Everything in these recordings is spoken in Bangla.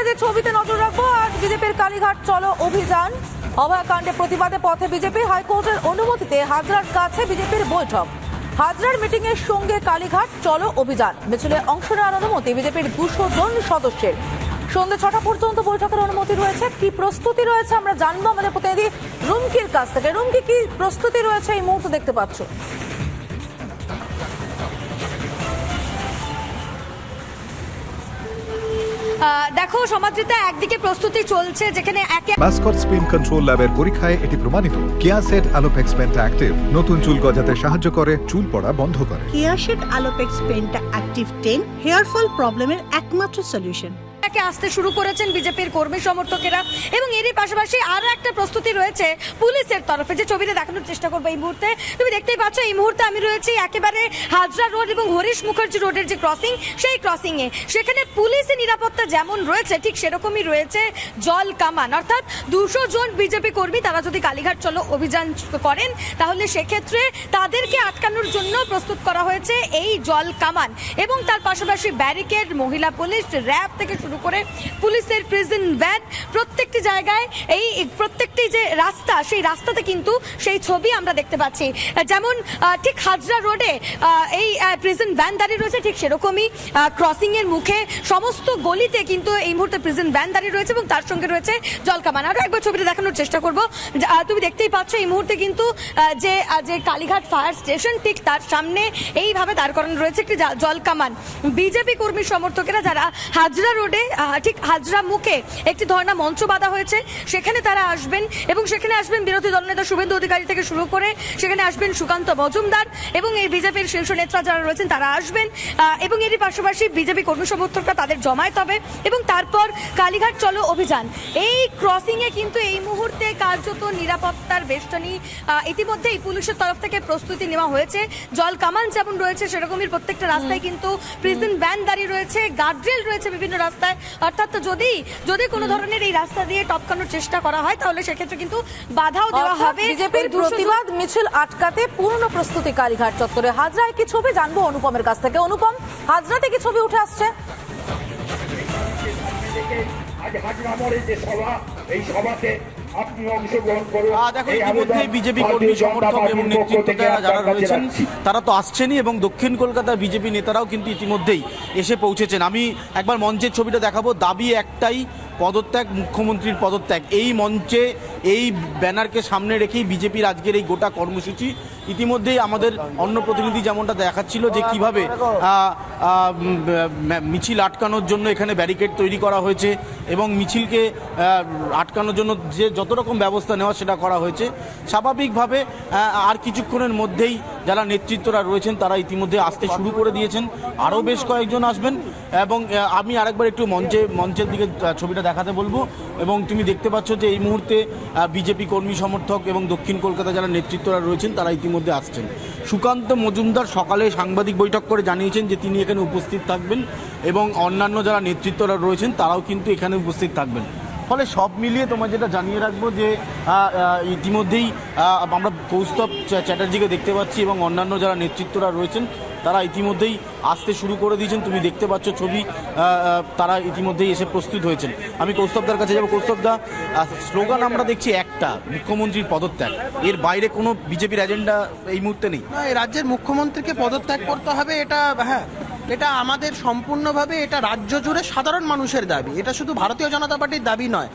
পেজে ছবিতে নজর রাখব, আজ বিজেপির কালীঘাট চলো অভিযান। অভয়াকাণ্ডে প্রতিবাদে পথে বিজেপি, হাইকোর্টের অনুমতিতে হাজরার কাছে বিজেপির বৈঠক। হাজরার মিটিং এর সঙ্গে কালীঘাট চলো অভিযান। মিছিলে অংশ নেওয়ার অনুমতি বিজেপির দুশো জন সদস্যের। সন্ধ্যে ছটা পর্যন্ত বৈঠকের অনুমতি রয়েছে। কি প্রস্তুতি রয়েছে আমরা জানব আমাদের প্রতিনিধি রুমকির কাছ থেকে। রুমকি, কি প্রস্তুতি রয়েছে এই মুহূর্তে দেখতে পাচ্ছ? দেখো সমাদৃতা একদিকে প্রস্তুতি চলছে যেখানে একে মাস্কট স্পিন কন্ট্রোল ল্যাবের পরীক্ষায় এটি প্রমাণিত। কেয়াসেট আলোপেক্স পেন্টা অ্যাক্টিভ নতুন চুল গজাতে সাহায্য করে চুল পড়া বন্ধ করে। Careshed Alopex Penta active ten hair fall প্রবলেমের একমাত্র সলিউশন একে আসতে শুরু করেছেন বিজেপির কর্মী সমর্থকেরা এবং এরই পাশাপাশি আরও একটা প্রস্তুতি রয়েছে পুলিশের তরফে যে ছবিতে দেখানোর চেষ্টা করব এই মুহূর্তে। তুমি দেখতেই পাচ্ছ, এই মুহূর্তে আমি রয়েছি একেবারে হাজরা রোড এবং হরিশ মুখার্জি রোডের যে ক্রসিং সেই ক্রসিং এ। সেখানে পুলিশের নিরাপত্তা যেমন রয়েছে, ঠিক সেরকমই রয়েছে জল কামান। অর্থাৎ দুশো জন বিজেপি কর্মী তারা যদি কালীঘাট চলো অভিযান করেন, তাহলে সেক্ষেত্রে তাদেরকে আটকানোর জন্য প্রস্তুত করা হয়েছে এই জল কামান। এবং তার পাশাপাশি ব্যারিকেড, মহিলা পুলিশ, র্যাব থেকে শুরু করে পুলিশের প্রিজন ভ্যান প্রত্যেকটি জায়গায় এই প্রত্যেকটি যে রাস্তা, সেই রাস্তাতে কিন্তু সেই ছবি আমরা দেখতে পাচ্ছি। যেমন ঠিক হাজরা রোডে এই প্রিজন ভ্যান দাঁড়িয়ে রয়েছে, ঠিক সেরকমই ক্রসিং এর মুখে সমস্ত গলিতে কিন্তু এই মুহূর্তে প্রিজন ভ্যান দাঁড়িয়ে রয়েছে এবং তার সঙ্গে রয়েছে জলকামান। আরও একবার ছবিটা দেখানোর চেষ্টা করব। তুমি দেখতেই পাচ্ছ এই মুহূর্তে কিন্তু যে যে কালীঘাট ফায়ার স্টেশন ঠিক তার সামনে এইভাবে দাঁড় করানো রয়েছে একটি জলকামান। বিজেপি কর্মী সমর্থকেরা যারা হাজরা রোডে ঠিক হাজরা মুখে একটি ধর্ণা মঞ্চ বাঁধা হয়েছে। সেখানে তারা আসবেন এবং সেখানে আসবেন বিরোধী দলনেতা শুভেন্দু অধিকারী থেকে শুরু করে সেখানে আসবেন সুকান্ত মজুমদার এবং এই বিজেপির শীর্ষ নেতা যারা রয়েছেন তারা আসবেন। এবং এরই পাশাপাশি বিজেপি কর্মী সমর্থকরা তাদের জমায়েত হবে এবং তারপর কালীঘাট চলো অভিযান। এই ক্রসিং এ কিন্তু এই মুহূর্তে কার্যত নিরাপত্তার বেষ্টনী ইতিমধ্যেই পুলিশের তরফ থেকে প্রস্তুতি নেওয়া হয়েছে। জল কামান যেমন রয়েছে সেরকমই প্রত্যেকটা রাস্তায় কিন্তু প্রিজন ভ্যান দাঁড়িয়ে রয়েছে গার্ডরেল রয়েছে বিভিন্ন রাস্তায়। অর্থাৎ যদি যদি কোনো ধরনের এই রাস্তা দিয়ে টপকানোর চেষ্টা করা হয় তাহলে সেক্ষেত্রে কিন্তু বাধাও দেওয়া হবে। বিজেপির ওই 200 জন- প্রতিবাদ মিছিল আটকাতে পূর্ণ প্রস্তুতি কালীঘাট চত্বরে। হাজরা কি ছবি জানব অনুপমের কাছ থেকে? অনুপম হাজরাতে কি ছবি উঠে আসছে? আজ হাজরামরের যে সভা এই সভাতে দেখো ইতিমধ্যেই বিজেপি কর্মী সমর্থক এবং নেতৃত্বরা যারা রয়েছেন তারা তো আসছেনই এবং দক্ষিণ কলকাতার বিজেপি নেতারাও কিন্তু ইতিমধ্যেই এসে পৌঁছেছেন। আমি একবার মঞ্চের ছবিটা দেখাবো। দাবি একটাই পদত্যাগ মুখ্যমন্ত্রীর পদত্যাগ। এই মঞ্চে এই ব্যানারকে সামনে রেখেই বিজেপির আজকের এই গোটা কর্মসূচি। ইতিমধ্যেই আমাদের অন্য প্রতিনিধি যেমনটা দেখাচ্ছিল যে কীভাবে মিছিল আটকানোর জন্য এখানে ব্যারিকেড তৈরি করা হয়েছে এবং মিছিলকে আটকানোর জন্য যে যত রকম ব্যবস্থা নেওয়া সেটা করা হয়েছে। স্বাভাবিকভাবে আর কিছুক্ষণের মধ্যেই যারা নেতৃত্বরা রয়েছেন, তারা ইতিমধ্যে আসতে শুরু করে দিয়েছেন। আরও বেশ কয়েকজন আসবেন এবং আমি আরেকবার একটু মঞ্চে, মঞ্চের দিকে ছবিটা দেখাতে বলব। এবং তুমি দেখতে পাচ্ছ যে এই মুহূর্তে বিজেপি কর্মী সমর্থক এবং দক্ষিণ কলকাতা যারা নেতৃত্বরা রয়েছেন, তারা ইতিমধ্যে আসছেন। সুকান্ত মজুমদার সকালে সাংবাদিক বৈঠক করে জানিয়েছেন যে তিনি এখানে উপস্থিত থাকবেন এবং অন্যান্য যারা নেতৃত্বরা রয়েছেন, তারাও কিন্তু এখানে উপস্থিত থাকবেন। ফলে সব মিলিয়ে তোমার যেটা জানিয়ে রাখব যে ইতিমধ্যেই আমরা কৌস্তব চ্যাটার্জিকে দেখতে পাচ্ছি এবং অন্যান্য যারা নেতৃত্বরা রয়েছেন, তারা ইতিমধ্যেই আসতে শুরু করে দিয়েছেন। তুমি দেখতে পাচ্ছ ছবি তারা ইতিমধ্যেই এসে প্রস্তুত হয়েছেন। আমি কৌস্তবদার কাছে যাব। কৌস্তবদা স্লোগান আমরা দেখছি একটা, মুখ্যমন্ত্রীর পদত্যাগ। এর বাইরে কোনো বিজেপির এজেন্ডা এই মুহূর্তে নেই। রাজ্যের মুখ্যমন্ত্রীকে পদত্যাগ করতে হবে, এটা হ্যাঁ এটা আমাদের সম্পূর্ণভাবে এটা রাজ্য জুড়ে সাধারণ মানুষের দাবি। এটা শুধু ভারতীয় জনতা পার্টির দাবি নয়।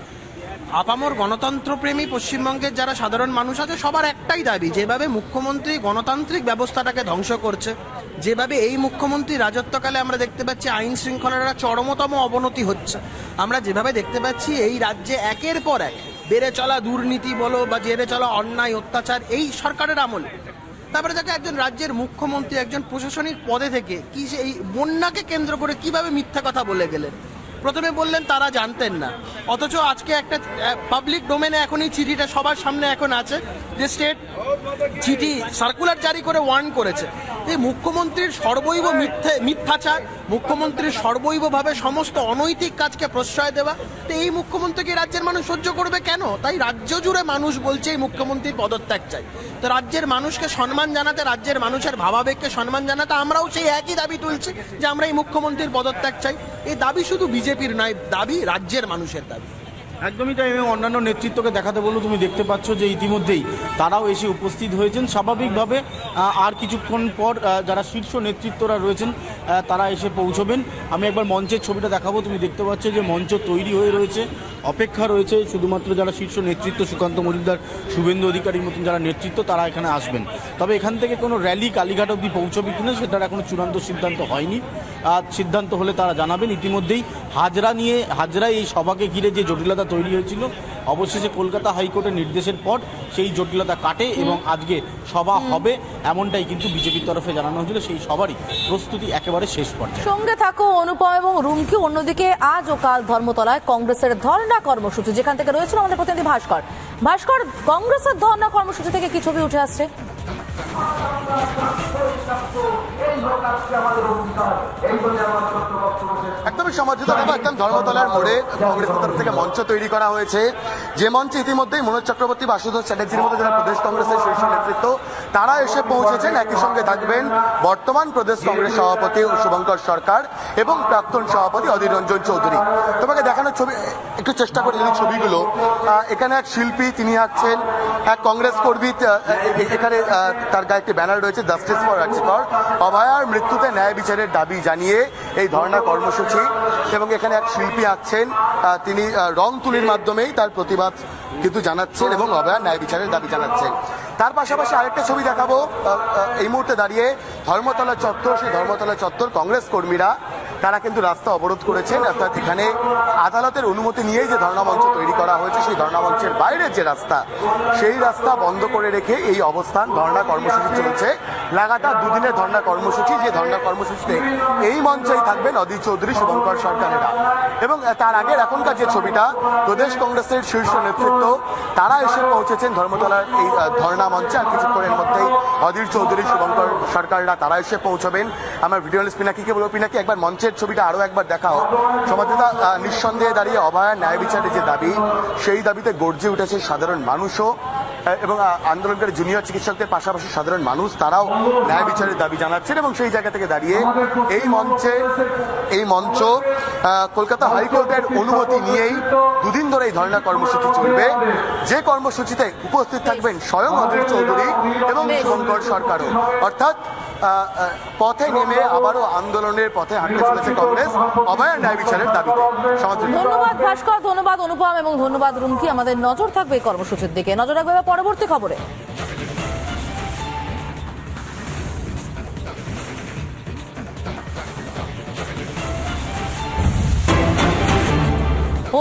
আপামর গণতন্ত্রপ্রেমী পশ্চিমবঙ্গের যারা সাধারণ মানুষ আছে, সবার একটাই দাবি, যেভাবে মুখ্যমন্ত্রী গণতান্ত্রিক ব্যবস্থাটাকে ধ্বংস করছে, যেভাবে এই মুখ্যমন্ত্রী রাজত্বকালে আমরা দেখতে পাচ্ছি আইন শৃঙ্খলার চরমতম অবনতি হচ্ছে। আমরা যেভাবে দেখতে পাচ্ছি, এই রাজ্যে একের পর এক বেড়ে চলা দুর্নীতি বলো বা জেরে চলা অন্যায়, অত্যাচার, এই সরকারের আমলে তারপরে দেখো একজন রাজ্যের মুখ্যমন্ত্রী একজন প্রশাসনিক পদে থেকে কি সেই বন্যাকে কেন্দ্র করে কীভাবে মিথ্যা কথা বলে গেলেন? প্রথমে বললেন তারা জানতেন না। অথচ আজকে একটা পাবলিক ডোমেনে এখন এই চিঠিটা সবার সামনে এখন আছে যে স্টেট চিঠি সার্কুলার জারি করে ওয়ার্ন করেছে। এই মুখ্যমন্ত্রীর সর্বৈব মিথ্যে, মিথ্যাচার, মুখ্যমন্ত্রীর সর্বৈবভাবে সমস্ত অনৈতিক কাজকে প্রশ্রয় দেওয়া, তো এই মুখ্যমন্ত্রীকে রাজ্যের মানুষ সহ্য করবে কেন? তাই রাজ্য জুড়ে মানুষ বলছে এই মুখ্যমন্ত্রীর পদত্যাগ চাই। তো রাজ্যের মানুষকে সম্মান জানাতে, রাজ্যের মানুষের ভাবাবেগকে সম্মান জানাতে আমরাও সেই একই দাবি তুলছি যে আমরা এই মুখ্যমন্ত্রীর পদত্যাগ চাই। এই দাবি শুধু বিজেপির নয়, দাবি রাজ্যের মানুষের দাবি। একদমই তাই, এবং অন্যান্য নেতৃত্বকে দেখাতে বলল তুমি দেখতে পাচ্ছ যে ইতিমধ্যেই তারাও এসে উপস্থিত হয়েছেন। স্বাভাবিকভাবে আর কিছুক্ষণ পর যারা শীর্ষ নেতৃত্বরা রয়েছেন তারা এসে পৌঁছবেন। আমি একবার মঞ্চের ছবিটা দেখাবো, তুমি দেখতে পাচ্ছ যে মঞ্চ তৈরি হয়ে রয়েছে, অপেক্ষা রয়েছে। শুধুমাত্র যারা শীর্ষ নেতৃত্ব, সুকান্ত মজুমদার, শুভেন্দু অধিকারীর মতন যারা নেতৃত্ব, তারা এখানে আসবেন। তবে এখান থেকে কোনো র্যালি কালীঘাট অবধি পৌঁছবে কিনা, সেটার এখনও চূড়ান্ত সিদ্ধান্ত হয়নি। আর সিদ্ধান্ত হলে তারা জানাবেন। ইতিমধ্যেই হাজরা নিয়ে হাজরায় এই সভাকে ঘিরে যে জটিলতা তৈরি হয়েছিল অবশেষে কলকাতা হাইকোর্টের নির্দেশের পর সেই জটিলতা কাটে এবং আজকে সভা হবে এমনটাই কিন্তু বিজেপির তরফে জানানো হয়েছিল। সেই সবারই প্রস্তুতি একেবারে শেষ পর্যায়ে। সঙ্গে থাকো অনুপম এবং রুমকি অন্যদিকে আজ ও কাল ধর্মতলায় কংগ্রেসের ধর্ণা কর্মসূচি যেখান থেকে রয়েছিল আমাদের প্রতিনিধি ভাস্কর। ভাস্কর কংগ্রেসের ধর্ণা কর্মসূচি থেকে কি ছবি উঠে আসছে? একদমই একদম ধর্মতলার মোড়ে থেকে মঞ্চ তৈরি করা হয়েছে। যে মঞ্চে ইতিমধ্যেই মনোজ চক্রবর্তী বাসুধর চ্যাটার্জির মতো যারা প্রদেশ কংগ্রেসের শীর্ষ নেতৃত্ব, তারা এসে পৌঁছেছেন। একই সঙ্গে থাকবেন বর্তমান প্রদেশ কংগ্রেস সভাপতি শুভঙ্কর সরকার এবং প্রাক্তন সভাপতি অধীর রঞ্জন চৌধুরী। তোমাকে দেখানোর ছবি, একটু চেষ্টা করি ছবিগুলো এখানে এক শিল্পী, তিনি আছেন, এক কংগ্রেস কর্মী এখানে তার গায়ে একটি ব্যানার রয়েছে, জাস্টিস ফর রাজ্যকর অভয়ার মৃত্যুতে ন্যায় বিচারের দাবি জানিয়ে এই ধর্ণা কর্মসূচি এবং এখানে এক শিল্পী আছেন তিনি রং তুলির মাধ্যমেই তার প্রতিবাদ কিন্তু জানাচ্ছেন এবং অভয়ার ন্যায় বিচারের দাবি জানাচ্ছেন। তার পাশাপাশি আরেকটা ছবি দেখাবো এই মুহূর্তে দাঁড়িয়ে ধর্মতলা চত্বর, সেই ধর্মতলা চত্বর কংগ্রেস কর্মীরা, তারা কিন্তু রাস্তা অবরোধ করেছেন, অর্থাৎ এখানে আদালতের অনুমতি নিয়েই যে ধর্ণা মঞ্চ তৈরি করা হয়েছে, সেই ধর্ণা মঞ্চের বাইরের যে রাস্তা, সেই রাস্তা বন্ধ করে রেখে এই অবস্থান ধর্ণা কর্মসূচি চলছে। লাগাতার দুদিনের ধর্ণা কর্মসূচি, যে ধর্ণা কর্মসূচিতে এই মঞ্চেই থাকবেন অধীর চৌধুরী শুভঙ্কর সরকারেরা। এবং তার আগের এখনকার যে ছবিটা, প্রদেশ কংগ্রেসের শীর্ষ নেতৃত্ব, তারা এসে পৌঁছেছেন ধর্মতলার এই ধর্ণা মঞ্চে। আর কিছুক্ষণের মধ্যেই অধীর চৌধুরী শুভঙ্কর সরকাররা তারা এসে পৌঁছবেন। আমার ভিডিও পিনাকিকে বলব? পিনাকি, একবার মঞ্চের ছবিটা আরও একবার দেখাও। সমাজতা নিঃসন্দেহে দাঁড়িয়ে অভয়া ন্যায় বিচারের যে দাবি, সেই দাবিতে গর্জে উঠেছে সাধারণ মানুষও। এবং আন্দোলনকারী জুনিয়র চিকিৎসকদের পাশাপাশি সাধারণ মানুষ তারাও ন্যায় বিচারের দাবি জানাচ্ছেন এবং সেই জায়গা থেকে দাঁড়িয়ে এই মঞ্চে এই মঞ্চ কলকাতা হাইকোর্টের অনুমতি নিয়েই দুদিন ধরে এই ধর্ণা কর্মসূচি চলবে। যে কর্মসূচিতে উপস্থিত থাকবেন স্বয়ং অধীর চৌধুরী এবং শুভঙ্কর সরকারও। অর্থাৎ পথে নেমে আবারও আন্দোলনের পথে হাঁটতে চলেছে কংগ্রেস। অভয়ার ন্যায় বিচারের দাবি। ধন্যবাদ ভাস্কর, ধন্যবাদ অনুপম এবং ধন্যবাদ রুমকি। আমাদের নজর থাকবে এই কর্মসূচির দিকে। নজর রাখবে পরবর্তী খবরে।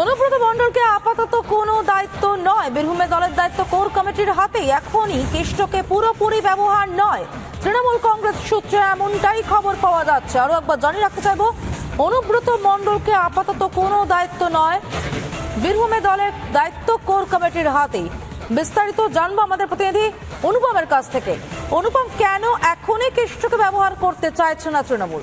অনুব্রত মণ্ডলকে আপাতত কোনো দায়িত্ব নয়। বীরভূমে দলের দায়িত্ব কোর কমিটির হাতে এখনই কেষ্টকে পুরোপুরি ব্যবহার নয়। তৃণমূল কংগ্রেস সূত্রে এমনটাই খবর পাওয়া যাচ্ছে। আরও একবার জানিয়ে রাখতে চাইব, অনুব্রত মণ্ডলকে আপাতত কোনো দায়িত্ব নয়। বীরভূমে দলের দায়িত্ব কোর কমিটির হাতেই। বিস্তারিত জানব আমাদের প্রতিনিধি অনুপমের কাছ থেকে। অনুপম, কেন এখনই কেষ্টকে ব্যবহার করতে চাইছে না তৃণমূল?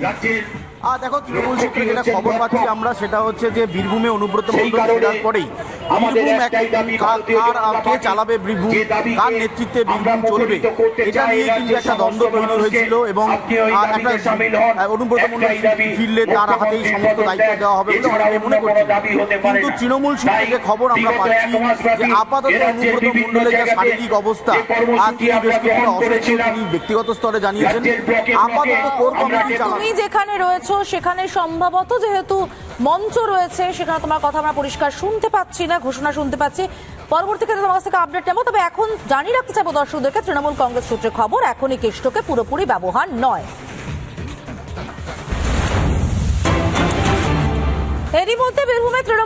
রাজ্যের আর দেখো তৃণমূল সূত্রে যেটা খবর পাচ্ছি আমরা সেটা হচ্ছে যে বীরভূমে অনুব্রত মণ্ডল ফেরার পরেই বীরভূম কার কে চালাবে বীরভূম কার নেতৃত্বে বীরভূম চলবে এটা নিয়ে কিন্তু একটা দ্বন্দ্ব তৈরি হয়েছিল এবং একটা অনুব্রত মণ্ডল ফিরলে তার হাতেই সমস্ত দায়িত্ব দেওয়া হবে বলে অনেকে মনে কিন্তু তৃণমূল সূত্রে যে খবর আমরা পাচ্ছি যে আপাতত অনুব্রত মণ্ডলের যে শারীরিক অবস্থা আর তিনি বেশ কিছুটা অসুস্থ তিনি ব্যক্তিগত স্তরে জানিয়েছেন আপাতত কোর কমিটি চালাবে। তুমি যেখানে রয়েছো সেখানে সম্ভবত যেহেতু মঞ্চ রয়েছে, সেখানে তোমার কথা আমরা পরিষ্কার শুনতে পাচ্ছি না, ঘোষণা শুনতে পাচ্ছি। পরবর্তী ক্ষেত্রে তোমার থেকে আপডেট নেব, তবে এখন জানিয়ে রাখতে চাইব দর্শকদেরকে, তৃণমূল কংগ্রেস সূত্রে খবর, এখনই কেষ্টকে পুরোপুরি ব্যবহার নয়। এরই মধ্যে বীরভূমে তৃণমূল